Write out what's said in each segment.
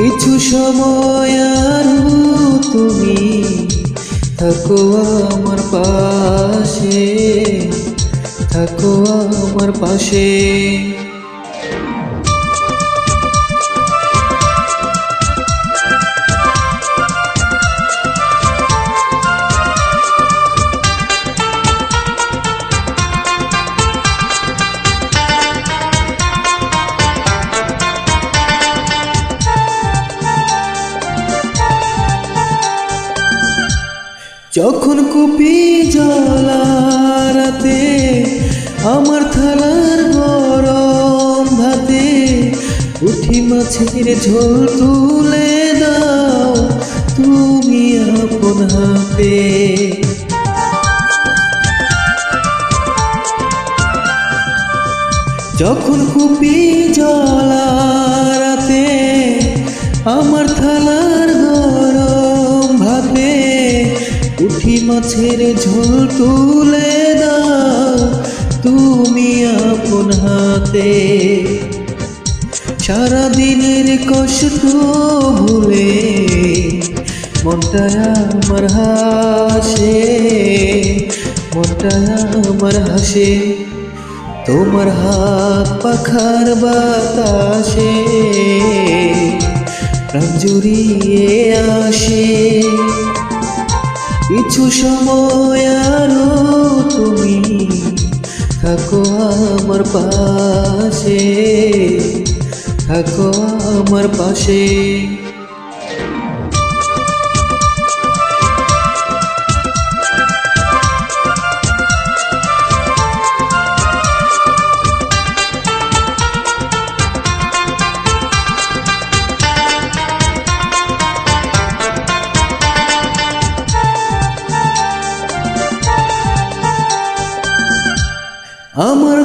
কিছু সময় তুমি থাকো আমার পাশে থাকো আমার পাশে। যখন কুপি জলারাতে আমার থালার গরম ভাতে উঠি মাছের ঝোল তুলে দাও তুমি আপন হাতে। যখন কুপি জলারাতে আমার মাছের ঝোল তুলে দাও, তুমি আপন হাতে। সারা দিনের কষ্ট ভুলে মনটা আমার হাসে, মনটা আমার হাসে। তোমার হাত পাখার বাতাসে প্রাণ জুড়িয়ে আসে। কিছু সময় আরও তুমি থাকো আমার পাশে থাকো আমার পাশে।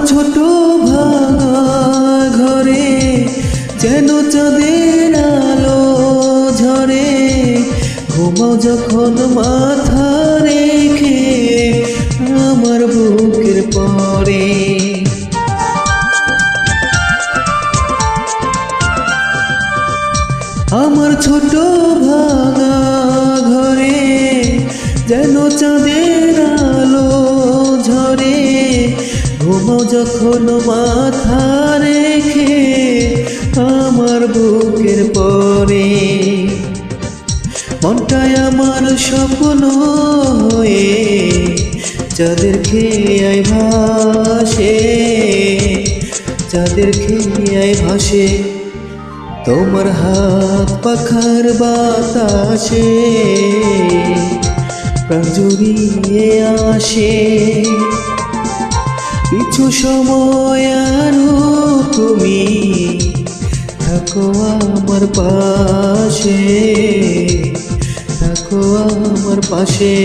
ছোট ভাঙা ঘরে, যেন চাঁদের আলো ঝরে। ঘুমাও যখন মাথা রেখে আমার বুকের পরে। আমার ছোট ভাঙা যখন মাথা রেখে আমার বুকের পরে মনটাই আমার স্বপ্ন হয়ে যাদের খেয়াই ভাসে যাদের খেয়াই ভাসে, তোমার হাত পাখার বাতাসে প্রাণ জুড়িয়ে আসে। কিছু সময় আরও তুমি। থাকো আমার পাশে থাকো আমার পাশে।